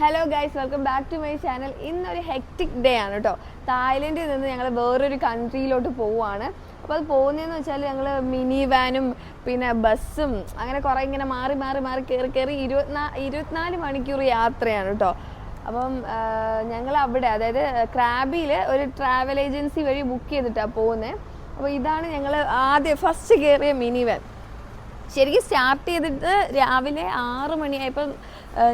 Hello guys welcome back to my channel ഇന്നൊരു hectic day ആണ് കേട്ടോ തായ്ലൻഡിൽ നിന്ന് ഞങ്ങൾ വേറൊരു കൺട്രിയിലോട്ട് പോവുകയാണ്. അപ്പോൾ അത് പോകുന്നതെന്ന് വെച്ചാൽ ഞങ്ങൾ മിനി വാനും പിന്നെ ബസ്സും അങ്ങനെ കുറേ ഇങ്ങനെ മാറി മാറി മാറി കയറി കയറി ഇരുപത്തിനാ ഇരുപത്തിനാല് മണിക്കൂർ യാത്രയാണ് കേട്ടോ അപ്പം ഞങ്ങൾ അവിടെ അതായത് ക്രാബിയിൽ ഒരു ട്രാവൽ ഏജൻസി വഴി ബുക്ക് ചെയ്തിട്ടാണ് പോകുന്നത് അപ്പോൾ ഇതാണ് ഞങ്ങൾ ആദ്യം ഫസ്റ്റ് കയറിയ മിനി വാൻ ശരിക്കും സ്റ്റാർട്ട് ചെയ്തിട്ട് രാവിലെ ആറ് മണിയായപ്പോൾ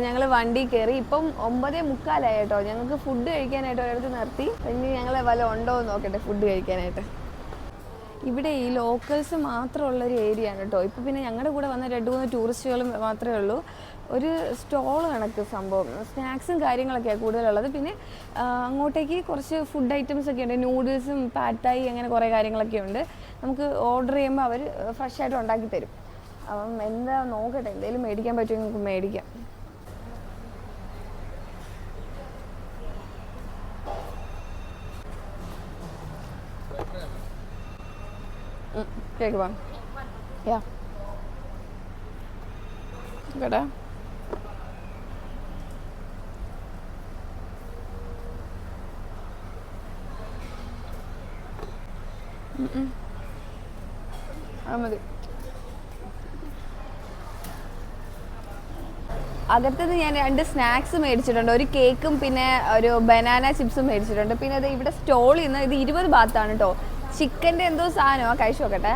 ഞങ്ങൾ വണ്ടി കയറി ഇപ്പം ഒമ്പതേ മുക്കാലായി കേട്ടോ. ഞങ്ങൾക്ക് ഫുഡ് കഴിക്കാനായിട്ട് ഒരിടത്ത് നിർത്തി. ഇനി ഞങ്ങൾ വല്ല ഉണ്ടോ എന്ന് നോക്കട്ടെ ഫുഡ് കഴിക്കാനായിട്ട്. ഇവിടെ ഈ ലോക്കൽസ് മാത്രമുള്ളൊരു ഏരിയ ആണ് കേട്ടോ. ഇപ്പോൾ പിന്നെ ഞങ്ങളുടെ കൂടെ വന്ന രണ്ട് മൂന്ന് ടൂറിസ്റ്റുകളും മാത്രമേ ഉള്ളൂ. ഒരു സ്റ്റോൾ കണക്ക് സംഭവം. സ്നാക്സും കാര്യങ്ങളൊക്കെയാണ് കൂടുതലുള്ളത്. പിന്നെ അങ്ങോട്ടേക്ക് കുറച്ച് ഫുഡ് ഐറ്റംസ് ഒക്കെ ഉണ്ട്. നൂഡിൽസും പാറ്റായി അങ്ങനെ കുറേ കാര്യങ്ങളൊക്കെ ഉണ്ട്. നമുക്ക് ഓർഡർ ചെയ്യുമ്പോൾ അവർ ഫ്രഷ് ആയിട്ട് ഉണ്ടാക്കി തരും. അപ്പം എന്താ നോക്കട്ടെ എന്തെങ്കിലും മേടിക്കാൻ പറ്റുമെങ്കിൽ നമുക്ക് മേടിക്കാം. വാ യാ ഉം, ഉം. അത് മതി. അകത്തുനിന്ന് ഞാൻ രണ്ട് സ്നാക്സ് മേടിച്ചിട്ടുണ്ട്. ഒരു കേക്കും പിന്നെ ഒരു ബനാന ചിപ്സും മേടിച്ചിട്ടുണ്ട്. പിന്നെ അത് ഇവിടെ സ്റ്റോളിൽ നിന്ന് ഇത് ഇരുപത് ബാത്താണ് കേട്ടോ ചിക്കന്റെ എന്തോ സാധനമാണ് കഴിച്ചു നോക്കട്ടെ.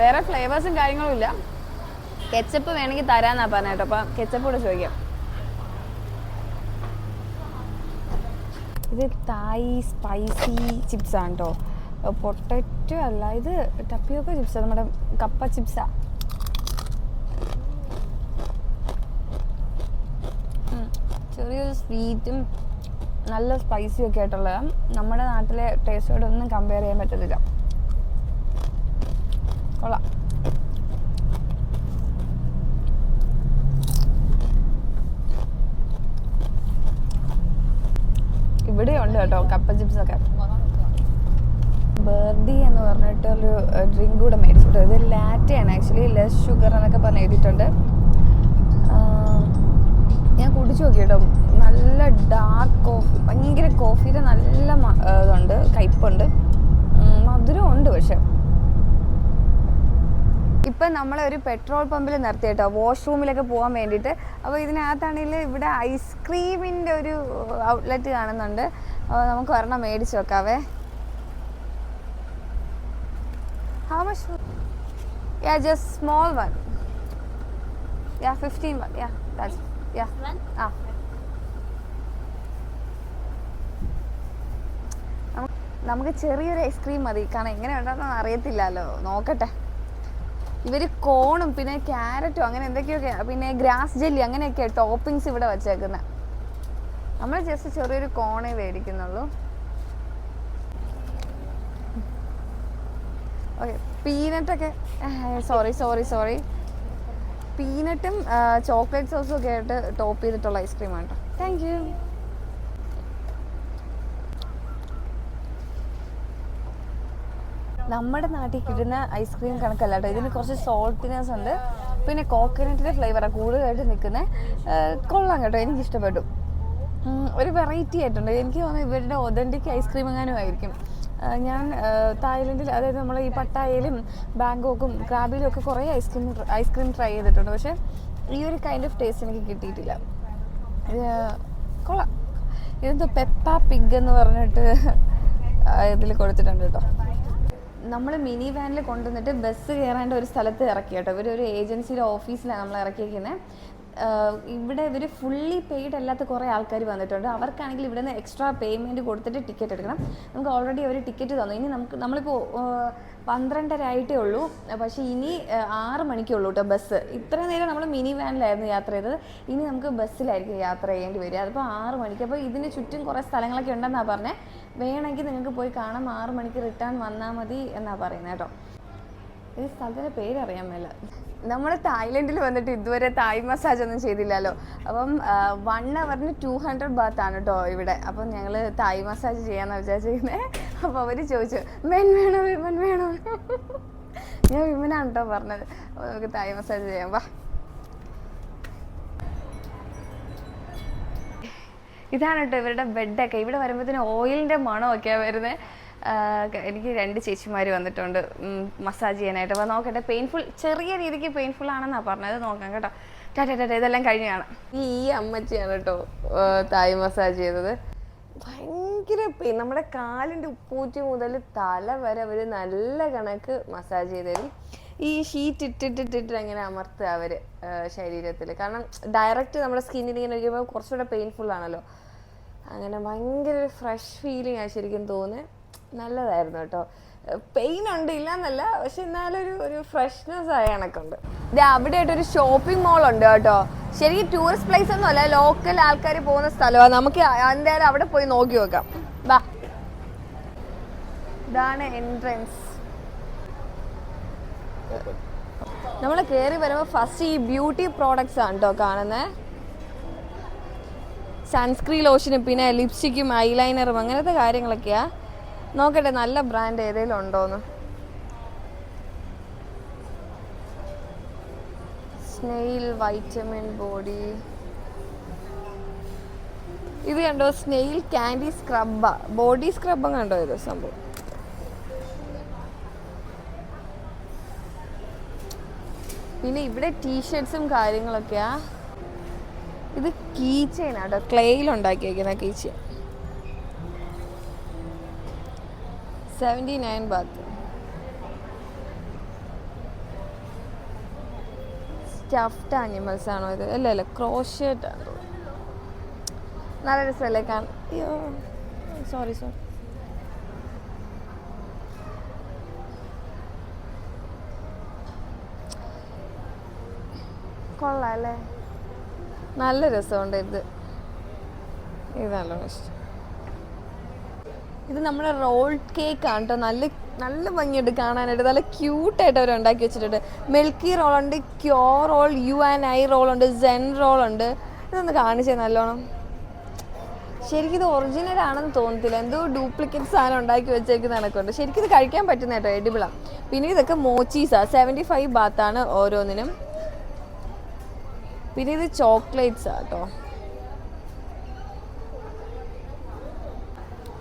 വേറെ ഫ്ലേവേഴ്സും കാര്യങ്ങളും ഇല്ല. കെച്ചപ്പ് വേണമെങ്കിൽ തരാന്നാ പറഞ്ഞ കേട്ടോ. അപ്പം കെച്ചപ്പ് കൂടെ ചോദിക്കാം. ഇത് തായ് സ്പൈസി ചിപ്സ് ആണ് കേട്ടോ പൊട്ടറ്റോ അല്ല ഇത് ടപ്പിയൊക്കെ ചിപ്സാണ് നമ്മുടെ കപ്പ ചിപ്സാ ചെറിയൊരു സ്വീറ്റും നല്ല സ്പൈസിയും ഒക്കെ ആയിട്ടുള്ള നമ്മുടെ നാട്ടിലെ ടേസ്റ്റോടൊന്നും കമ്പയർ ചെയ്യാൻ പറ്റത്തില്ല. കൊള്ളാം. ഇവിടെ ഉണ്ട് കേട്ടോ കപ്പ ചിപ്സ് ഒക്കെ. ബേർഡി എന്ന് പറഞ്ഞിട്ട് ഒരു ഡ്രിങ്ക് കൂടെ മേടിച്ചിട്ടുണ്ട്. ഇത് ലാറ്റയാണ് ആക്ച്വലി ലെസ് ഷുഗർ എന്നൊക്കെ പറഞ്ഞ് എഴുതിയിട്ടുണ്ട്. ഞാൻ കുടിച്ചു നോക്കി കേട്ടോ നല്ല ഡാർക്ക് കോഫി ഭയങ്കര കോഫിയുടെ നല്ല ഇതുണ്ട് കയ്പുണ്ട് മധുരം ഉണ്ട് പക്ഷെ. ഇപ്പം നമ്മളെ ഒരു പെട്രോൾ പമ്പിൽ നിർത്തി കേട്ടോ വാഷ്റൂമിലൊക്കെ പോകാൻ വേണ്ടിയിട്ട്. അപ്പോൾ ഇതിനകത്താണെങ്കിൽ ഇവിടെ ഐസ്ക്രീമിന്റെ ഒരു ഔട്ട്ലെറ്റ് കാണുന്നുണ്ട്. അപ്പോൾ നമുക്ക് ഒരെണ്ണം മേടിച്ച് വെക്കാവേ. Just small one fifteen one one. Yeah, 15 one. Yeah, that's yeah. Ah. നമുക്ക് നമുക്ക് ചെറിയൊരു ഐസ്ക്രീം മതി. കാരണം എങ്ങനെ ഉണ്ടാകുന്ന അറിയത്തില്ലല്ലോ. നോക്കട്ടെ. ഇവർ കോണും പിന്നെ ക്യാരറ്റും അങ്ങനെ എന്തൊക്കെയൊക്കെ പിന്നെ ഗ്രാസ് ജെല്ലി അങ്ങനെയൊക്കെ ടോപ്പിങ്സ് ഇവിടെ വച്ചേക്കുന്നത് നമ്മൾ ജസ്റ്റ് ചെറിയൊരു കോണേ മേടിക്കുന്നുള്ളൂ. ഓക്കെ പീനട്ടൊക്കെ സോറി സോറി സോറി പീനട്ടും ചോക്ലേറ്റ് സോസും ഒക്കെ ആയിട്ട് ടോപ്പ് ചെയ്തിട്ടുള്ള ഐസ്ക്രീമാണ് കേട്ടോ താങ്ക് യു നമ്മുടെ നാട്ടിൽ കിട്ടുന്ന ഐസ്ക്രീം കണക്കല്ല കേട്ടോ ഇതിന് കുറച്ച് സോൾട്ടിനെസ് ഉണ്ട്. പിന്നെ കോക്കനട്ടിന്റെ ഫ്ലേവറാണ് കൂടുതലായിട്ട് നിൽക്കുന്നത് കൊള്ളാം കേട്ടോ. എനിക്ക് ഇഷ്ടപ്പെട്ടു. ഒരു വെറൈറ്റി ആയിട്ടുണ്ട്. എനിക്ക് തോന്നുന്നു ഇവരുടെ ഒതന്റിക് ഐസ്ക്രീം എങ്ങാനും ആയിരിക്കും. ഞാൻ തായ്ലൻഡിൽ അതായത് നമ്മൾ ഈ പട്ടായയിലും ബാങ്കോക്കും ക്രാബിലും ഒക്കെ കുറേ ഐസ്ക്രീം ഐസ്ക്രീം ട്രൈ ചെയ്തിട്ടുണ്ട്. പക്ഷേ ഈ ഒരു കൈൻഡ് ഓഫ് ടേസ്റ്റ് എനിക്ക് കിട്ടിയിട്ടില്ല. കൊള്ളാം. ഇതെന്തോ പെപ്പ പിഗ് എന്ന് പറഞ്ഞിട്ട് ഇതിൽ കൊടുത്തിട്ടുണ്ട് കേട്ടോ. നമ്മൾ മിനി വാനിൽ കൊണ്ടുവന്നിട്ട് ബസ് കയറേണ്ട ഒരു സ്ഥലത്ത് ഇറക്കി കേട്ടോ. ഇവർ ഒരു ഏജൻസിയുടെ ഓഫീസിലാണ് നമ്മൾ ഇറക്കിയിരിക്കുന്നത് ഇവിടെ ഇവർ ഫുള്ളി പെയ്ഡ് അല്ലാത്ത കുറേ ആൾക്കാർ വന്നിട്ടുണ്ട്. അവർക്കാണെങ്കിൽ ഇവിടെ നിന്ന് എക്സ്ട്രാ പേയ്മെന്റ് കൊടുത്തിട്ട് ടിക്കറ്റ് എടുക്കണം. നമുക്ക് ഓൾറെഡി അവർ ടിക്കറ്റ് തന്നു. ഇനി നമുക്ക് നമ്മളിപ്പോൾ പന്ത്രണ്ടര ആയിട്ടേ ഉള്ളൂ. പക്ഷേ ഇനി ആറ് മണിക്കേ ഉള്ളൂ കേട്ടോ ബസ്. ഇത്രയും നേരം നമ്മൾ മിനി വാനിലായിരുന്നു യാത്ര ചെയ്തത്. ഇനി നമുക്ക് ബസ്സിലായിരിക്കും യാത്ര ചെയ്യേണ്ടി വരിക. അതിപ്പോൾ ആറ് മണിക്ക്. അപ്പോൾ ഇതിന് ചുറ്റും കുറേ സ്ഥലങ്ങളൊക്കെ ഉണ്ടെന്നാണ് പറഞ്ഞത് വേണമെങ്കിൽ നിങ്ങൾക്ക് പോയി കാണാം. ആറ് മണിക്ക് റിട്ടേൺ വന്നാൽ മതി എന്നാണ് പറയുന്നത് കേട്ടോ ഈ സ്ഥലത്തിന്റെ പേരറിയാൻ മേല. നമ്മൾ തായ്ലൻഡിൽ വന്നിട്ട് ഇതുവരെ തായ് മസാജ് ഒന്നും ചെയ്തില്ലല്ലോ. അപ്പം വൺ അവറിന് ടു ഹൺഡ്രഡ് ബാത്ത് ആണ് കേട്ടോ ഇവിടെ. അപ്പം ഞങ്ങൾ തായ് മസാജ് ചെയ്യാമെന്ന് വിചാരിച്ചിരിക്കുന്നത് അപ്പോൾ അവർ ചോദിച്ചു മെൻ വേണോ? വിമൻ വേണോ? ഞാൻ വിമനാണ് കേട്ടോ പറഞ്ഞത്. അപ്പോൾ നമുക്ക് തായ് മസാജ് ചെയ്യാം. വാ. ഇതാണ് കേട്ടോ ഇവരുടെ ബെഡൊക്കെ ഇവിടെ വരുമ്പോഴത്തേന് ഓയിലിന്റെ മണമൊക്കെയാണ് വരുന്നത് എനിക്ക് രണ്ട് ചേച്ചിമാർ വന്നിട്ടുണ്ട്. മസാജ് ചെയ്യാനായിട്ട്. അപ്പോൾ നോക്കട്ടെ പെയിൻഫുൾ ചെറിയ രീതിക്ക് പെയിൻഫുൾ ആണെന്നാണ് പറഞ്ഞത്. നോക്കാം കേട്ടോ. ടാറ്റ ടാറ്റ ഇതെല്ലാം കഴിഞ്ഞാണ്. ഈ അമ്മച്ചിയാണ് കേട്ടോ തായ് മസാജ് ചെയ്തത്. ഭയങ്കര പെയിൻ നമ്മുടെ കാലിന്റെ ഉപ്പൂറ്റി മുതൽ തല വരെ അവർ നല്ല കണക്ക് മസാജ് ചെയ്ത് തരും. ഈ ഷീറ്റ് ഇട്ടിട്ടിട്ടിട്ട് അങ്ങനെ അമർത്തുക അവർ ശരീരത്തിൽ കാരണം ഡയറക്റ്റ് നമ്മുടെ സ്കിന്നിൽ ഇങ്ങനെ വയ്ക്കുമ്പോൾ കുറച്ചുകൂടെ പെയിൻഫുൾ ആണല്ലോ. അങ്ങനെ ഭയങ്കര ഫ്രഷ് ഫീലിംഗ് ആണ് ശരിക്കും തോന്നുന്നത് നല്ലതായിരുന്നു കേട്ടോ. പെയിൻ ഉണ്ട് ഇല്ല എന്നല്ല പക്ഷെ എന്നാലൊരു ഒരു ഫ്രഷ്നെസ് ആയ കണക്കുണ്ട്. ഇത് അവിടെ ആയിട്ട് ഒരു ഷോപ്പിംഗ് മോൾ ഉണ്ട് കേട്ടോ. ശരിക്കും ടൂറിസ്റ്റ് പ്ലേസ് ഒന്നും അല്ല ലോക്കൽ ആൾക്കാർ പോകുന്ന സ്ഥലമാണ് നമുക്ക് എന്തായാലും അവിടെ പോയി നോക്കി നോക്കാം. വാ. ഇതാണ് എൻട്രൻസ് നമ്മൾ കയറി വരുമ്പോൾ ഫസ്റ്റ് ഈ ബ്യൂട്ടി പ്രോഡക്ട്സ് ആണ് കേട്ടോ കാണുന്നത് സൺസ്ക്രീൻ ലോഷനും പിന്നെ ലിപ്സ്റ്റിക്കും ഐലൈനറും അങ്ങനത്തെ കാര്യങ്ങളൊക്കെയാ. നോക്കട്ടെ നല്ല ബ്രാൻഡ് ഏതെങ്കിലും ഉണ്ടോന്ന്. Snail vitamin body. ഇത് കണ്ടോ സ്നെയിൽ ക്യാൻഡി സ്ക്രബാ ബോഡി സ്ക്രബും കണ്ടോ ഇത് സംഭവം? പിന്നെ ഇവിടെ ടീഷർട്സും കാര്യങ്ങളൊക്കെയാ. ഇത് കീ ചെയിൻ ആട്ടോ ക്ലേയിൽ ഉണ്ടാക്കിയേക്കുന്ന seventy nine baht stuffed animals ആണോ ഇത്? അല്ല അല്ല ക്രോഷേറ്റ് ആണ്? നല്ല രസമല്ലേ കാണാൻ? സോറി സോറി കൊള്ളാം അല്ലേ? നല്ല രസമുണ്ട് ഇത്. ഇത് നല്ലോണം ഇഷ്ടം. ഇത് നമ്മുടെ റോൾ കേക്ക് ആണ് കേട്ടോ നല്ല നല്ല ഭംഗിയുണ്ട് കാണാനായിട്ട്. നല്ല ക്യൂട്ടായിട്ട് അവർ ഉണ്ടാക്കി വെച്ചിട്ടുണ്ട്. മിൽക്കി റോൾ ഉണ്ട് ക്യോ roll you and I roll ഉണ്ട് സെൻ റോൾ ഉണ്ട്. ഇതൊന്ന് കാണിച്ചേ നല്ലോണം. ശരിക്കും ഇത് ഒറിജിനൽ ആണെന്ന് തോന്നത്തില്ല. എന്തോ ഡ്യൂപ്ലിക്കേറ്റ് സാധനം ഉണ്ടാക്കി വെച്ചേക്കുന്ന കണക്കുണ്ട്. ശരിക്കും ഇത് കഴിക്കാൻ പറ്റുന്ന കേട്ടോ എഡിബിളാണ് പിന്നെ ഇതൊക്കെ മോച്ചീസാണ് സെവന്റി ഫൈവ് ബാത്താണ് ഓരോന്നിനും. പിന്നെ ഇത് ചോക്ലേറ്റ്സാ ആട്ടോ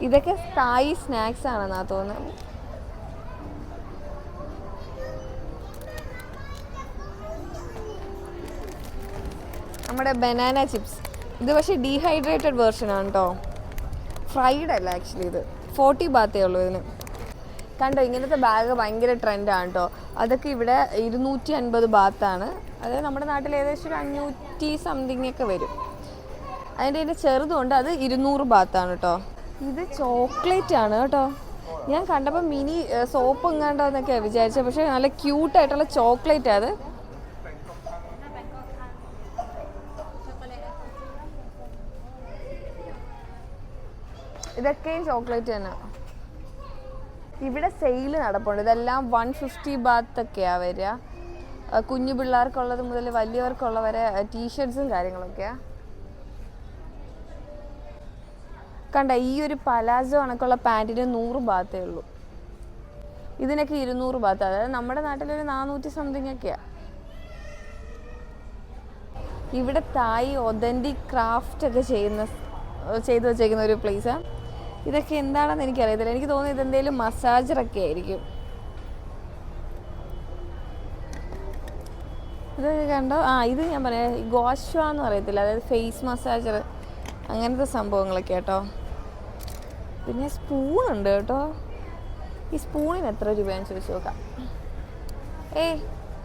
ഇതൊക്കെ തായി സ്നാക്സ് ആണെന്നാ തോന്നുന്നത് നമ്മുടെ ബനാന ചിപ്സ് ഇത് പക്ഷേ ഡീഹൈഡ്രേറ്റഡ് വേർഷൻ ആണ് കേട്ടോ ഫ്രൈഡ് അല്ല ആക്ച്വലി ഇത്. ഫോർട്ടി ബാത്തേ ഉള്ളൂ ഇതിന്. കണ്ടോ ഇങ്ങനത്തെ ബാഗ് ഭയങ്കര ട്രെൻഡാണ് കേട്ടോ അതൊക്കെ ഇവിടെ ഇരുന്നൂറ്റി അൻപത് ബാത്താണ്. അത് നമ്മുടെ നാട്ടിൽ ഏകദേശം ഒരു അഞ്ഞൂറ്റി സംതിങ് ഒക്കെ വരും. അതിന്റെ ഇതിന്റെ ചെറുതുണ്ട് അത് ഇരുന്നൂറ് ബാത്താണ് കേട്ടോ ഇത് ചോക്ലേറ്റ് ആണ് കേട്ടോ. ഞാൻ കണ്ടപ്പോൾ മിനി സോപ്പ് എങ്ങാണ്ടെന്നൊക്കെ വിചാരിച്ചത് പക്ഷേ നല്ല ക്യൂട്ടായിട്ടുള്ള ചോക്ലേറ്റ് അത്. ഇതൊക്കെയും ചോക്ലേറ്റ് തന്നെ. ഇവിടെ സെയിൽ നടപ്പുണ്ട്. ഇതെല്ലാം വൺ ഫിഫ്റ്റി ബാത്ത് ഒക്കെയാണ് വരിക. കുഞ്ഞു പിള്ളേർക്കുള്ളത് മുതൽ വലിയവർക്കുള്ള വരെ ടീഷർട്സും കാര്യങ്ങളൊക്കെയാ. കണ്ട ഈ ഒരു പലാസോ കണക്കുള്ള പാന്റിന് നൂറ് ഭാഗത്തേ ഉള്ളൂ. ഇതിനൊക്കെ ഇരുന്നൂറ് ഭാഗത്ത് അതായത് നമ്മുടെ നാട്ടിലൊരു നാനൂറ്റി സംതിങ് ഒക്കെയാ. ഇവിടെ തായ് ഒതന്റിക് ക്രാഫ്റ്റ് ഒക്കെ ചെയ്യുന്ന ചെയ്തു വെച്ചേക്കുന്ന ഒരു പ്ലേസാണ് ഇതൊക്കെ എന്താണെന്ന് എനിക്കറിയത്തില്ല. എനിക്ക് തോന്നുന്നു ഇതെന്തേലും മസാജർ ഒക്കെ ആയിരിക്കും. ഇതൊക്കെ കണ്ടോ? ആ ഇത് ഞാൻ പറയാം. ഗോശ്വാന്ന് പറയത്തില്ല. അതായത് ഫേസ് മസാജർ അങ്ങനത്തെ സംഭവങ്ങളൊക്കെ കേട്ടോ. പിന്നെ സ്പൂൺ ഉണ്ട് കേട്ടോ. ഈ സ്പൂണിന് എത്ര രൂപയാണെന്ന് ചോദിച്ചു നോക്കാം. Hey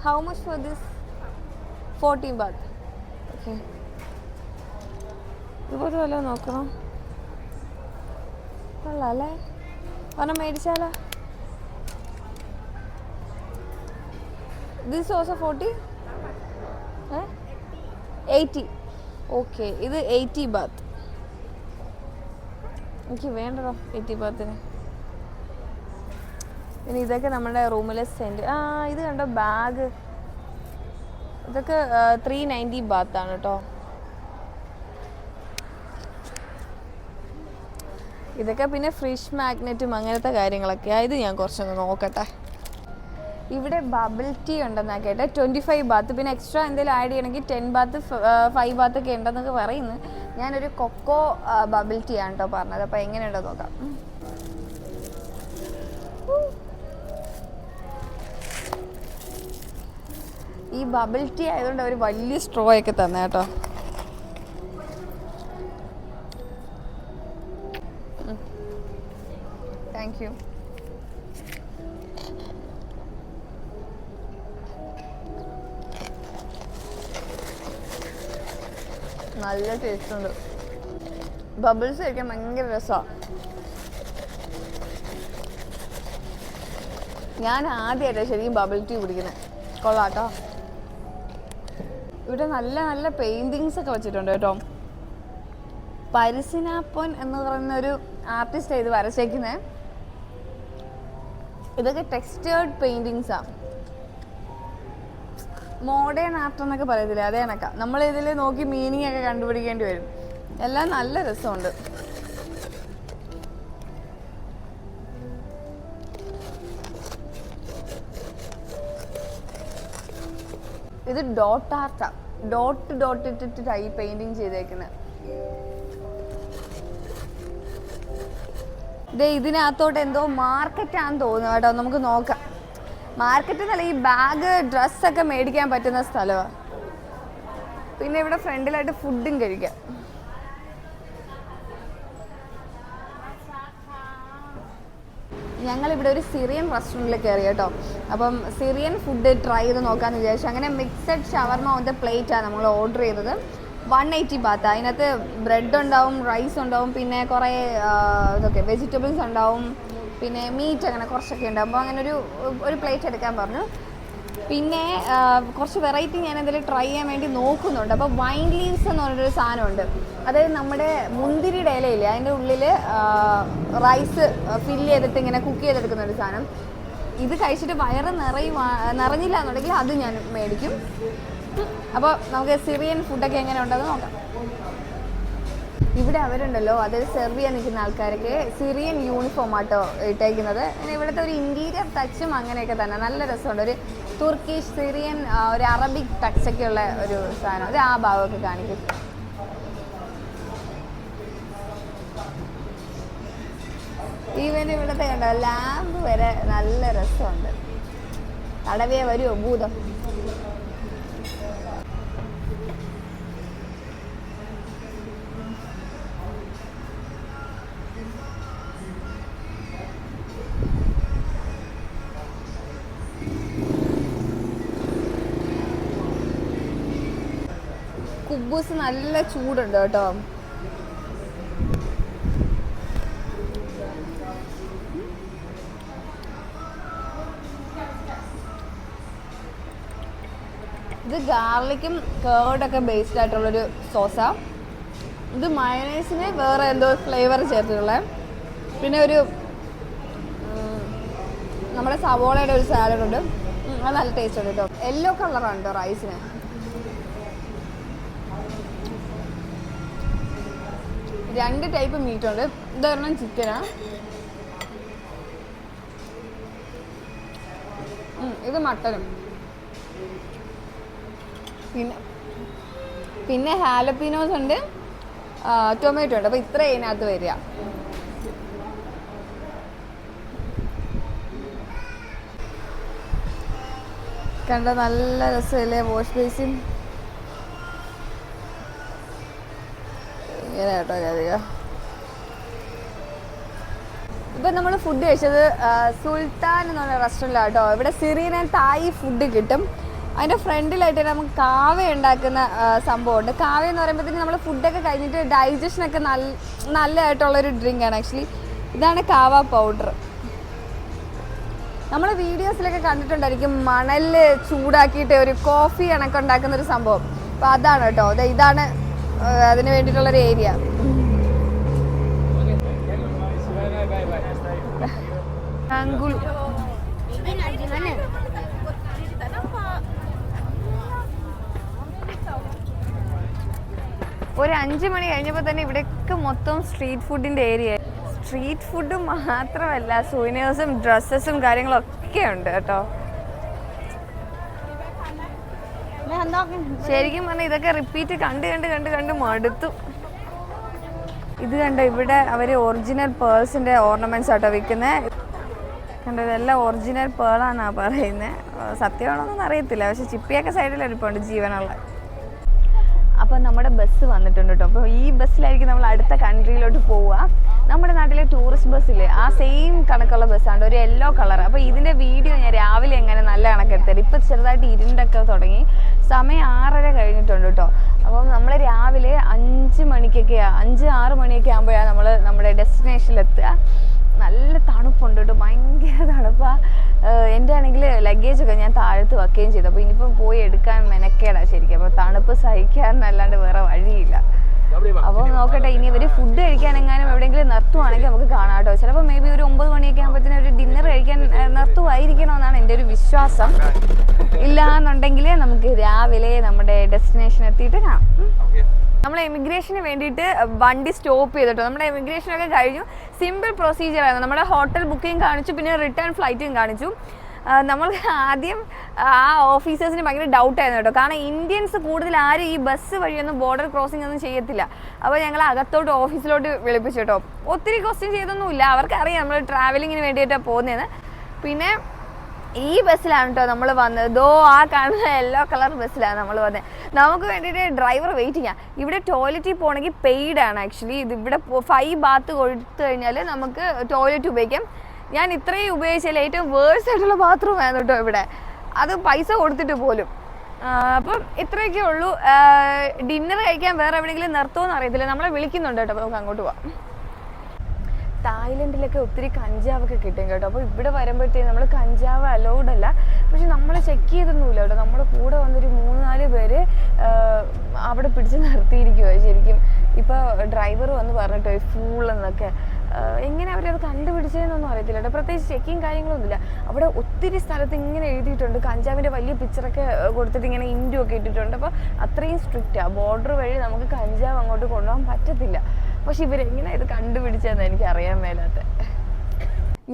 how much for this fourteen baht okay ഇതുപോലെ വല്ല നോക്കണം? കൊള്ളാല്ലേ? ഒരെണ്ണം മേടിച്ചാലോ? This also forty eighty okay ഇത് എയ്റ്റി ബാത്ത് എനിക്ക് വേണ്ടതോ എയ്റ്റി ബാത്തിന് പിന്നെ ഇതൊക്കെ നമ്മുടെ റൂമിലെ സെന്റ് ആ ഇത് കണ്ടോ ബാഗ്. ഇതൊക്കെ ത്രീ നയന്റി ബാത്താണ് കേട്ടോ. ഇതൊക്കെ പിന്നെ ഫ്രിഷ് മാഗ്നറ്റും അങ്ങനത്തെ കാര്യങ്ങളൊക്കെ. ഇത് ഞാൻ കുറച്ചൊന്ന് നോക്കട്ടെ. ഇവിടെ ബബിൾ ടീ ഉണ്ടെന്നാ കേട്ടെ. ട്വന്റി ഫൈവ് ബാത്ത് പിന്നെ എക്സ്ട്രാ എന്തെങ്കിലും ആഡ് ചെയ്യണമെങ്കിൽ ടെൻ ബാത്ത് ഫൈവ് ബാത്ത് ഒക്കെ ഉണ്ടെന്നൊക്കെ പറയുന്നു. ഞാനൊരു കൊക്കോ ബബിൾ ടീ ആണ് കേട്ടോ പറഞ്ഞത്. അപ്പോൾ എങ്ങനെയുണ്ടോ നോക്കാം. ഈ ബബിൾ ടീ ആയതുകൊണ്ട് അവർ വലിയ സ്ട്രോ ഒക്കെ തന്നെ കേട്ടോ താങ്ക് യു നല്ല ടേസ്റ്റ് ഉണ്ട്. ബബിൾസ് കഴിക്കാൻ ഭയങ്കര രസമാണ് ഞാൻ ആദ്യമായിട്ടാണ് ശരിക്കും ബബിൾ ടീ കുടിക്കുന്നത്. കൊള്ളാട്ടോ. ഇവിടെ നല്ല നല്ല പെയിന്റിങ്സ് ഒക്കെ വെച്ചിട്ടുണ്ട് കേട്ടോ. പരിസിനാപ്പൊൻ എന്ന് പറയുന്ന ഒരു ആർട്ടിസ്റ്റ് ഇത് വരച്ചേക്കുന്നത് ഇതൊക്കെ ടെക്സ്റ്റേർഡ് പെയിന്റിങ്സാ മോഡേൺ ആർട്ട് എന്നൊക്കെ പറയത്തില്ലേ? അതേ കണക്കാ. നമ്മൾ ഇതിൽ നോക്കി മീനിങ് ഒക്കെ കണ്ടുപിടിക്കേണ്ടി വരും. എല്ലാം നല്ല രസമുണ്ട്. ഇത് ഡോട്ട് ആർട്ടാ ഡോട്ട് ഡോട്ട് ഇട്ടിട്ടായി പെയിന്റിങ് ചെയ്തേക്കുന്നത് ദേ ഇതിനകത്തോട്ട് എന്തോ മാർക്കറ്റാന്ന് തോന്നുന്നു കേട്ടോ. നമുക്ക് നോക്കാം. മാർക്കറ്റ് എന്നല്ല ഈ ബാഗ് ഡ്രസ്സൊക്കെ മേടിക്കാൻ പറ്റുന്ന സ്ഥലമാണ് പിന്നെ ഇവിടെ ഫ്രണ്ടിലായിട്ട് ഫുഡും കഴിക്കാം. ഞങ്ങളിവിടെ ഒരു സിറിയൻ റെസ്റ്റോറന്റിൽ കയറി കേട്ടോ. അപ്പം സിറിയൻ ഫുഡ് ട്രൈ ചെയ്ത് നോക്കാമെന്ന് വിചാരിച്ചു. അങ്ങനെ മിക്സഡ് ഷവർമ ഓൺ ദ പ്ലേറ്റാണ് നമ്മൾ ഓർഡർ ചെയ്തത്. One eighty baht. അതിനകത്ത് ബ്രെഡ് ഉണ്ടാവും റൈസ് ഉണ്ടാവും പിന്നെ കുറേ ഇതൊക്കെ വെജിറ്റബിൾസ് ഉണ്ടാവും പിന്നെ മീറ്റ് അങ്ങനെ കുറച്ചൊക്കെ ഉണ്ട്. അപ്പോൾ അങ്ങനെ ഒരു ഒരു പ്ലേറ്റ് എടുക്കാൻ പറഞ്ഞു. പിന്നെ കുറച്ച് വെറൈറ്റി ഞാൻ ഇതിൽ ട്രൈ ചെയ്യാൻ വേണ്ടി നോക്കുന്നുണ്ട്. അപ്പോൾ വൈൻ ലീവ്സ് എന്ന് പറഞ്ഞൊരു സാധനമുണ്ട്. അതായത് നമ്മുടെ മുന്തിരിയുടെ ഇലയില്ലേ അതിന്റെ ഉള്ളിൽ റൈസ് ഫില്ല് ചെയ്തിട്ട് ഇങ്ങനെ കുക്ക് ചെയ്തെടുക്കുന്ന ഒരു സാധനം. ഇത് കഴിച്ചിട്ട് വയറ് നിറയും നിറഞ്ഞില്ല എന്നുണ്ടെങ്കിൽ അത് ഞാൻ മേടിക്കും. അപ്പോൾ നമുക്ക് സിറിയൻ ഫുഡൊക്കെ എങ്ങനെ ഉണ്ടെന്ന് നോക്കാം. ഇവിടെ അവരുണ്ടല്ലോ അത് സെർവ് ചെയ്യാൻ നിൽക്കുന്ന ആൾക്കാരൊക്കെ സിറിയൻ യൂണിഫോം ആട്ടോ ഇട്ടേക്കുന്നത്. പിന്നെ ഇവിടുത്തെ ഒരു ഇന്റീരിയർ ടച്ചും അങ്ങനെയൊക്കെ തന്നെ. നല്ല രസമുണ്ട്. ഒരു തുർക്കിഷ് സിറിയൻ ഒരു അറബിക് ടച്ചൊക്കെ ഉള്ള ഒരു സാധനം. അത് ആ ഭാഗമൊക്കെ കാണിക്കും. ഈവൻ ഇവിടുത്തെ കണ്ടോ ലാമ്പ് വരെ നല്ല രസമുണ്ട്. തടവിയെ വരുമോ ഭൂതം. കുബൂസ് നല്ല ചൂടുണ്ട് കേട്ടോ. ഇത് ഗാർലിക്കും കേർഡൊക്കെ ബേസ്ഡ് ആയിട്ടുള്ളൊരു സോസാ. ഇത് മയണൈസിന് വേറെ എന്തോ ഫ്ലേവർ ചേർത്തിട്ടുള്ള. പിന്നെ ഒരു നമ്മുടെ സവോളയുടെ ഒരു സാലഡ് ഉണ്ട്. അത് നല്ല ടേസ്റ്റ് ഉണ്ട് കേട്ടോ. യെല്ലോ കളറാണ് കേട്ടോ റൈസിന് രണ്ട് ടൈപ്പ് മീറ്റ് ഉണ്ട്. ഇതൊരെണ്ണം ചിക്കനാ ഇത് മട്ടനും പിന്നെ പിന്നെ ഹാലപ്പീനോസ് ഉണ്ട്. ടൊമാറ്റോ ഉണ്ട്. അപ്പോൾ ഇത്ര ഇതിനകത്ത് വരിക. കണ്ട നല്ല രസമല്ലേ? വാഷ് ബേസിൻ ഇങ്ങനെ കേട്ടോ കരുതുക ഇപ്പം നമ്മൾ ഫുഡ് കഴിച്ചത് സുൽത്താൻ എന്ന് പറഞ്ഞ റെസ്റ്റോറന്റിലാട്ടോ ഇവിടെ സിറീനെ തായി ഫുഡ് കിട്ടും. അതിന്റെ ഫ്രണ്ടിലായിട്ട് നമുക്ക് കാവ ഉണ്ടാക്കുന്ന സംഭവം സംഭവമുണ്ട്. കാവ എന്ന് പറയുമ്പോഴത്തേക്കും നമ്മൾ ഫുഡൊക്കെ കഴിഞ്ഞിട്ട് ഡൈജഷനൊക്കെ നല്ല നല്ലതായിട്ടുള്ളൊരു ഡ്രിങ്കാണ് ആക്ച്വലി ഇതാണ് കാവ പൗഡർ നമ്മൾ വീഡിയോസിലൊക്കെ കണ്ടിട്ടുണ്ടായിരിക്കും മണൽ ചൂടാക്കിയിട്ട് ഒരു കോഫി കണക്കുണ്ടാക്കുന്ന ഒരു സംഭവം. അപ്പോൾ അതാണ് കേട്ടോ ഇതാണ് അതിന് വേണ്ടിയിട്ടുള്ളൊരു ഏരിയ അങ്കുളു ഒരു അഞ്ച് മണി കഴിഞ്ഞപ്പോൾ തന്നെ ഇവിടെയൊക്കെ മൊത്തം സ്ട്രീറ്റ് ഫുഡിന്റെ ഏരിയ സ്ട്രീറ്റ് ഫുഡ് മാത്രമല്ല സൂനേഴ്സും ഡ്രസ്സസും കാര്യങ്ങളൊക്കെ ഉണ്ട് കേട്ടോ. ശരിക്കും പറഞ്ഞാൽ ഇതൊക്കെ റിപ്പീറ്റ് കണ്ട് കണ്ട് കണ്ട് കണ്ട് മടുത്തു. ഇത് കണ്ട ഇവിടെ അവർ ഒറിജിനൽ പേഴ്സിന്റെ ഓർണമെന്റ്സ് ആട്ടോ വിൽക്കുന്നത് കണ്ടോ ഇതെല്ലാം ഒറിജിനൽ പേളാന്നാ പറയുന്നത് സത്യമാണോന്നൊന്നും അറിയത്തില്ല. പക്ഷെ ചിപ്പിയൊക്കെ സൈഡിൽ എടുപ്പുണ്ട് ജീവനുള്ള. അപ്പോൾ നമ്മുടെ ബസ് വന്നിട്ടുണ്ട് കേട്ടോ അപ്പോൾ ഈ ബസ്സിലായിരിക്കും നമ്മൾ അടുത്ത കൺട്രിയിലോട്ട് പോവുക. നമ്മുടെ നാട്ടിലെ ടൂറിസ്റ്റ് ബസ്സില്ലേ ആ സെയിം കണക്കുള്ള ബസ്സാണ് ഒരു യെല്ലോ കളർ അപ്പോൾ ഇതിന്റെ വീഡിയോ ഞാൻ രാവിലെ എങ്ങനെ നല്ല കണക്കെടുത്തത്. ഇപ്പോൾ ചെറുതായിട്ട് ഇരുണ്ടൊക്കെ തുടങ്ങി. സമയം ആറര കഴിഞ്ഞിട്ടുണ്ട് കേട്ടോ അപ്പം നമ്മൾ രാവിലെ അഞ്ച് മണിക്കൊക്കെയാണ് അഞ്ച് ആറ് മണിയൊക്കെ ആകുമ്പോഴാണ് നമ്മൾ നമ്മുടെ ഡെസ്റ്റിനേഷനിലെത്തുക നല്ല തണുപ്പുണ്ട് കേട്ടോ ഭയങ്കര തണുപ്പാണ് എന്റെ ആണെങ്കിൽ ലഗേജൊക്കെ ഞാൻ താഴത്ത് വെക്കുകയും ചെയ്തു. അപ്പോൾ ഇനിയിപ്പം പോയി എടുക്കാൻ മെനക്കേടാ ശരിക്കും. അപ്പോൾ തണുപ്പ് സഹിക്കാൻ സഹിക്കാന്നല്ലാണ്ട് വേറെ വഴിയില്ല. അപ്പോൾ നോക്കട്ടെ ഇനി ഇവർ ഫുഡ് കഴിക്കാനെങ്ങാനും എവിടെയെങ്കിലും നിർത്തുവാണെങ്കിൽ നമുക്ക് കാണാം കേട്ടോ. ചിലപ്പോൾ മേ ബി ഒരു ഒമ്പത് മണിയൊക്കെ ആകുമ്പോഴത്തേനും ഒരു ഡിന്നർ കഴിക്കാൻ നിർത്തുമായിരിക്കണമെന്നാണ് എന്റെ ഒരു വിശ്വാസം. ഇല്ല എന്നുണ്ടെങ്കിൽ നമുക്ക് രാവിലെ നമ്മുടെ ഡെസ്റ്റിനേഷൻ എത്തിയിട്ട് കാണാം. നമ്മൾ എമിഗ്രേഷന് വേണ്ടിയിട്ട് വണ്ടി സ്റ്റോപ്പ് ചെയ്തിട്ടോ. നമ്മുടെ എമിഗ്രേഷനൊക്കെ കഴിഞ്ഞു. സിമ്പിൾ പ്രൊസീജിയർ ആയിരുന്നു. നമ്മുടെ ഹോട്ടൽ ബുക്കിംഗ് കാണിച്ചു പിന്നെ റിട്ടേൺ ഫ്ലൈറ്റും കാണിച്ചു. നമ്മൾ ആദ്യം ആ ഓഫീസേഴ്സിന് ഭയങ്കര ഡൗട്ടായിരുന്നു കേട്ടോ. കാരണം ഇന്ത്യൻസ് കൂടുതൽ ആരും ഈ ബസ് വഴിയൊന്നും ബോർഡർ ക്രോസിംഗ് ഒന്നും ചെയ്യത്തില്ല. അപ്പോൾ ഞങ്ങൾ അകത്തോട്ട് ഓഫീസിലോട്ട് വിളിപ്പിച്ചു കേട്ടോ. ഒത്തിരി ക്വസ്റ്റ്യൻ ചെയ്തൊന്നുമില്ല. അവർക്കറിയാം നമ്മൾ ട്രാവലിങ്ങിന് വേണ്ടിയിട്ടാണ് പോകുന്നതെന്ന്. പിന്നെ ഈ ബസ്സിലാണ് കേട്ടോ നമ്മൾ വന്നത്. ദോ ആ കാണുന്ന യെല്ലോ കളർ ബസ്സിലാണ് നമ്മൾ വന്നത് നമുക്ക് വേണ്ടിയിട്ട് ഡ്രൈവർ വെയിറ്റിംഗ് ആണ് ഇവിടെ ടോയ്ലറ്റിൽ പോകണമെങ്കിൽ പെയ്ഡ് ആണ് ആക്ച്വലി ഇത് ഇവിടെ ഫൈവ് ബാത്ത് കൊടുത്തു കഴിഞ്ഞാൽ നമുക്ക് ടോയ്ലറ്റ് ഉപയോഗിക്കാം. ഞാൻ ഇത്രയും ഉപയോഗിച്ചാൽ ഏറ്റവും വേഴ്സ് ആയിട്ടുള്ള ബാത്റൂം ആയിരുന്നു കേട്ടോ ഇവിടെ. അത് പൈസ കൊടുത്തിട്ട് പോലും. അപ്പം ഇത്രയൊക്കെ ഉള്ളൂ. ഡിന്നർ കഴിക്കാൻ വേറെ എവിടെയെങ്കിലും നിർത്തുമെന്ന് അറിയത്തില്ല. നമ്മളെ വിളിക്കുന്നുണ്ട് കേട്ടോ. നമുക്ക് അങ്ങോട്ട് പോവാം. തായ്ലൻഡിലൊക്കെ ഒത്തിരി കഞ്ചാവൊക്കെ കിട്ടും കേട്ടോ. അപ്പോൾ ഇവിടെ വരുമ്പോഴത്തേക്കും നമ്മൾ കഞ്ചാവ് അലൗഡ് അല്ല. പക്ഷെ നമ്മൾ ചെക്ക് ചെയ്തൊന്നുമില്ല കേട്ടോ. നമ്മുടെ കൂടെ വന്നൊരു മൂന്ന് നാല് പേര് അവിടെ പിടിച്ച് നിർത്തിയിരിക്കുമോ ശരിക്കും ഇപ്പോൾ ഡ്രൈവർ വന്ന് പറഞ്ഞിട്ടോ ഫൂൾ എന്നൊക്കെ. എങ്ങനെ അവരത് കണ്ടുപിടിച്ചതെന്നൊന്നും അറിയത്തില്ല കേട്ടോ. പ്രത്യേകിച്ച് ചെക്കിങ് കാര്യങ്ങളൊന്നുമില്ല. അവിടെ ഒത്തിരി സ്ഥലത്ത് ഇങ്ങനെ എഴുതിയിട്ടുണ്ട്. കഞ്ചാവിന്റെ വലിയ പിക്ചറൊക്കെ കൊടുത്തിട്ട് ഇങ്ങനെ ഇൻഡു ഒക്കെ ഇട്ടിട്ടുണ്ട്. അപ്പോൾ അത്രയും സ്ട്രിക്റ്റാണ് ബോർഡർ വഴി നമുക്ക് കഞ്ചാവ് അങ്ങോട്ട് കൊണ്ടുപോകാൻ പറ്റത്തില്ല. പക്ഷെ ഇവരെങ്ങനെ ഇത് കണ്ടുപിടിച്ചതെന്ന് എനിക്ക് അറിയാൻ മേലാത്ത.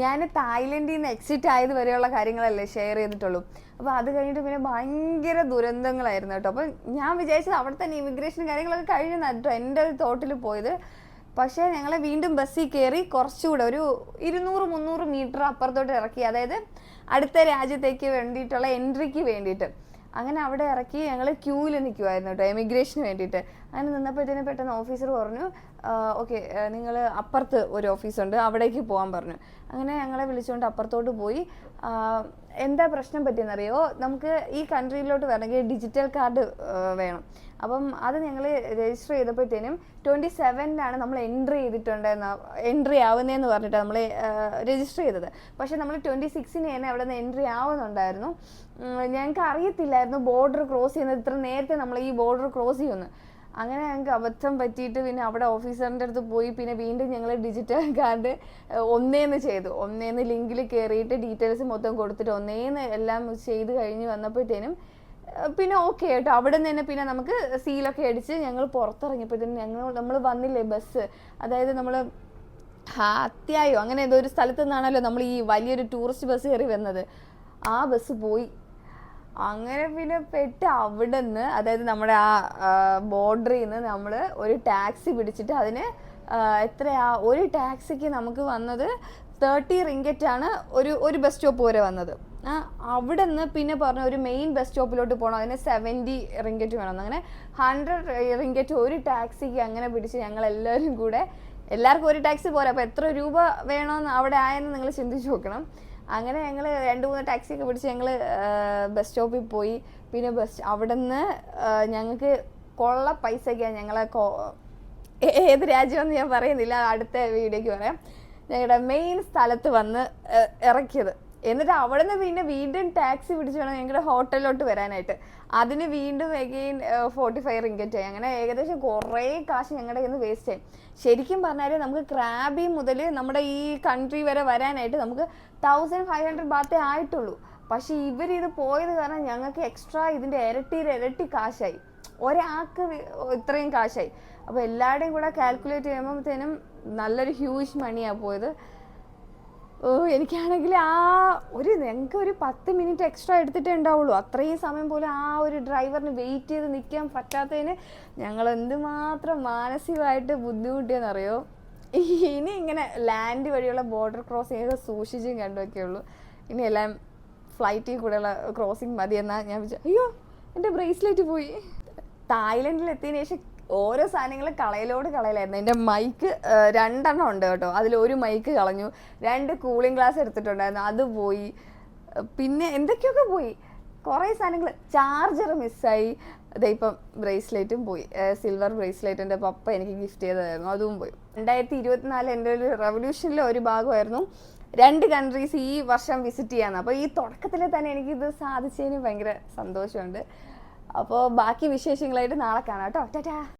ഞാൻ തായ്ലൻഡിൽ നിന്ന് എക്സിറ്റ് ആയത് വരെയുള്ള കാര്യങ്ങളല്ലേ ഷെയർ ചെയ്തിട്ടുള്ളൂ. അപ്പോൾ അത് കഴിഞ്ഞിട്ട് പിന്നെ ഭയങ്കര ദുരന്തങ്ങളായിരുന്നു കേട്ടോ. അപ്പോൾ ഞാൻ വിചാരിച്ചത് അവിടെ തന്നെ ഇമിഗ്രേഷൻ കാര്യങ്ങളൊക്കെ കഴിഞ്ഞെന്നാണ് കേട്ടോ എന്റെ തോട്ടിൽ പോയത്. പക്ഷേ ഞങ്ങളെ വീണ്ടും ബസ്സിൽ കയറി കുറച്ചുകൂടെ ഒരു ഇരുന്നൂറ് മുന്നൂറ് മീറ്റർ അപ്പുറത്തോട്ട് ഇറക്കി. അതായത് അടുത്ത രാജ്യത്തേക്ക് വേണ്ടിയിട്ടുള്ള എൻട്രിക്ക് വേണ്ടിയിട്ട്. അങ്ങനെ അവിടെ ഇറക്കി ഞങ്ങൾ ക്യൂവിൽ നിൽക്കുമായിരുന്നു കേട്ടോ എമിഗ്രേഷന് വേണ്ടിയിട്ട്. അങ്ങനെ നിന്നപ്പോഴത്തേനും പെട്ടെന്ന് ഓഫീസർ പറഞ്ഞു ഓക്കെ നിങ്ങൾ അപ്പുറത്ത് ഒരു ഓഫീസുണ്ട് അവിടേക്ക് പോകാൻ പറഞ്ഞു. അങ്ങനെ ഞങ്ങളെ വിളിച്ചുകൊണ്ട് അപ്പുറത്തോട്ട് പോയി. എന്താ പ്രശ്നം പറ്റിയെന്നറിയോ? നമുക്ക് ഈ കൺട്രിയിലോട്ട് വരണമെങ്കിൽ ഡിജിറ്റൽ കാർഡ് വേണം. അപ്പം അത് ഞങ്ങൾ രജിസ്റ്റർ ചെയ്തപ്പോഴത്തേനും ട്വന്റി സെവനിലാണ് നമ്മൾ എൻട്രി ചെയ്തിട്ടുണ്ടെന്ന് എൻട്രി ആവുന്നതെന്ന് പറഞ്ഞിട്ട് നമ്മൾ രജിസ്റ്റർ ചെയ്തത്. പക്ഷേ നമ്മൾ ട്വന്റി സിക്സിന് തന്നെ അവിടെ നിന്ന് എൻട്രി ആവുന്നുണ്ടായിരുന്നു. ഞങ്ങൾക്ക് അറിയത്തില്ലായിരുന്നു ബോർഡർ ക്രോസ് ചെയ്യുന്നത്. ഇത്ര നേരത്തെ നമ്മൾ ഈ ബോർഡർ ക്രോസ് ചെയ്യുമെന്ന് അങ്ങനെ ഞങ്ങൾക്ക് അബദ്ധം പറ്റിയിട്ട് പിന്നെ അവിടെ ഓഫീസറിന്റെ അടുത്ത് പോയി പിന്നെ വീണ്ടും ഞങ്ങൾ ഡിജിറ്റൽ കാർഡ് ഒന്നേന്ന് ചെയ്തു. ഒന്നേന്ന് ലിങ്കിൽ കയറിയിട്ട് ഡീറ്റെയിൽസ് മൊത്തം കൊടുത്തിട്ട് ഒന്നേന്ന് എല്ലാം ചെയ്ത് കഴിഞ്ഞ് വന്നപ്പോഴത്തേനും പിന്നെ ഓക്കെ കേട്ടോ. അവിടെ നിന്ന് തന്നെ പിന്നെ നമുക്ക് സീലൊക്കെ അടിച്ച് ഞങ്ങൾ പുറത്തിറങ്ങിയപ്പോഴത്തേനും ഞങ്ങൾ നമ്മൾ വന്നില്ലേ ബസ് അതായത് നമ്മൾ ഹാത്യായോ അങ്ങനെ ഏതോ ഒരു സ്ഥലത്ത് നിന്നാണല്ലോ നമ്മൾ ഈ വലിയൊരു ടൂറിസ്റ്റ് ബസ് കയറി വന്നത്. ആ ബസ് പോയി. അങ്ങനെ പിന്നെ പെട്ട് അവിടെ നിന്ന് അതായത് നമ്മുടെ ആ ബോർഡറിൽ നിന്ന് നമ്മൾ ഒരു ടാക്സി പിടിച്ചിട്ട് അതിന് എത്രയാ ഒരു ടാക്സിക്ക് നമുക്ക് വന്നത് തേർട്ടി റിങ്കറ്റ് ആണ് ഒരു ഒരു ബസ് സ്റ്റോപ്പ് വരെ വന്നത്. അവിടെ നിന്ന് പിന്നെ പറഞ്ഞു ഒരു മെയിൻ ബസ് സ്റ്റോപ്പിലോട്ട് പോകണം അതിന് സെവന്റി റിങ്കറ്റ് വേണം. അങ്ങനെ ഹൺഡ്രഡ് റിങ്കറ്റ് ഒരു ടാക്സിക്ക് അങ്ങനെ പിടിച്ച് ഞങ്ങൾ എല്ലാവരും കൂടെ എല്ലാവർക്കും ഒരു ടാക്സി പോരാ അപ്പോൾ എത്ര രൂപ വേണമെന്ന് അവിടെ ആയെന്ന് നിങ്ങൾ ചിന്തിച്ച് നോക്കണം. അങ്ങനെ ഞങ്ങൾ രണ്ട് മൂന്ന് ടാക്സി ഒക്കെ പിടിച്ച് ഞങ്ങൾ ബസ് സ്റ്റോപ്പിൽ പോയി. പിന്നെ ബസ് അവിടെ നിന്ന് ഞങ്ങൾക്ക് കൊള്ള പൈസയ്ക്കാണ് ഞങ്ങളെ കോ- ഏത് രാജ്യമെന്ന് ഞാൻ പറയുന്നില്ല. അടുത്ത വീഡിയോക്ക് പറയാം. ഞങ്ങളുടെ മെയിൻ സ്ഥലത്ത് വന്ന് ഇറക്കിയത്. എന്നിട്ട് അവിടെ നിന്ന് പിന്നെ വീണ്ടും ടാക്സി പിടിച്ച് വേണം ഞങ്ങളുടെ ഹോട്ടലിലോട്ട് വരാനായിട്ട്. അതിന് വീണ്ടും എഗെയിൻ ഫോർട്ടി ഫൈവ് റിങ്കറ്റ് ആയി. അങ്ങനെ ഏകദേശം കുറേ കാശ് ഞങ്ങളുടെ കയ്യിൽ നിന്ന് വേസ്റ്റ് ആയി. ശരിക്കും പറഞ്ഞാൽ നമുക്ക് ക്രാബി മുതൽ നമ്മുടെ ഈ കൺട്രി വരെ വരാനായിട്ട് നമുക്ക് തൗസൻഡ് ഫൈവ് ഹൺഡ്രഡ് ബാത്തേ ആയിട്ടുള്ളൂ. പക്ഷേ ഇവരിത് പോയത് കാരണം ഞങ്ങൾക്ക് എക്സ്ട്രാ ഇതിന്റെ ഇരട്ടി ഇരട്ടി കാശായി. ഒരാൾക്ക് ഇത്രയും കാശായി. അപ്പോൾ എല്ലാവരുടെയും കൂടെ കാൽക്കുലേറ്റ് ചെയ്യുമ്പോഴത്തേനും നല്ലൊരു ഹ്യൂജ് മണിയാണ് പോയത്. ഓ എനിക്കാണെങ്കിൽ ആ ഒരു ഞങ്ങൾക്ക് ഒരു പത്ത് മിനിറ്റ് എക്സ്ട്രാ എടുത്തിട്ടേ ഉണ്ടാവുള്ളൂ. അത്രയും സമയം പോലും ആ ഒരു ഡ്രൈവറിന് വെയിറ്റ് ചെയ്ത് നിൽക്കാൻ പറ്റാത്തതിന് ഞങ്ങൾ എന്തുമാത്രം മാനസികമായിട്ട് ബുദ്ധിമുട്ടിയെന്നറിയോ? ഇനി ഇങ്ങനെ ലാൻഡ് വഴിയുള്ള ബോർഡർ ക്രോസിംഗ് സൂക്ഷിച്ചും കണ്ടുമൊക്കെ ഉള്ളൂ. ഇനി എല്ലാം ഫ്ലൈറ്റിൽ കൂടെയുള്ള ക്രോസിംഗ് എന്നാ ഞാൻ വിചാരിച്ചു അയ്യോ എന്റെ ബ്രേസ്ലെറ്റ് പോയി. തായ്ലൻഡിൽ എത്തിയതിനു ശേഷം ഓരോ സാധനങ്ങൾ കളയിലോട് കളയലായിരുന്നു. എന്റെ മൈക്ക് രണ്ടെണ്ണം ഉണ്ട് കേട്ടോ. അതിൽ ഒരു മൈക്ക് കളഞ്ഞു. രണ്ട് കൂളിംഗ് ഗ്ലാസ് എടുത്തിട്ടുണ്ടായിരുന്നു. അത് പോയി. പിന്നെ എന്തൊക്കെയൊക്കെ പോയി? കുറേ സാധനങ്ങൾ ചാർജർ മിസ്സായി ഇപ്പം ബ്രേസ്ലെറ്റും പോയി. സിൽവർ ബ്രേസ്ലെറ്റ് എന്റെ പപ്പ എനിക്ക് ഗിഫ്റ്റ് ചെയ്തതായിരുന്നു. അതും പോയി. രണ്ടായിരത്തി ഇരുപത്തിനാല് എന്റെ ഒരു റവല്യൂഷനിലെ ഒരു ഭാഗമായിരുന്നു. രണ്ട് കൺട്രീസ് ഈ വർഷം വിസിറ്റ് ചെയ്യാന്ന്. അപ്പോൾ ഈ തുടക്കത്തിൽ തന്നെ എനിക്കിത് സാധിച്ചതിന് ഭയങ്കര സന്തോഷമുണ്ട്. അപ്പോൾ ബാക്കി വിശേഷങ്ങളായിട്ട് നാളെ കാണാം കേട്ടോ. ടാറ്റാ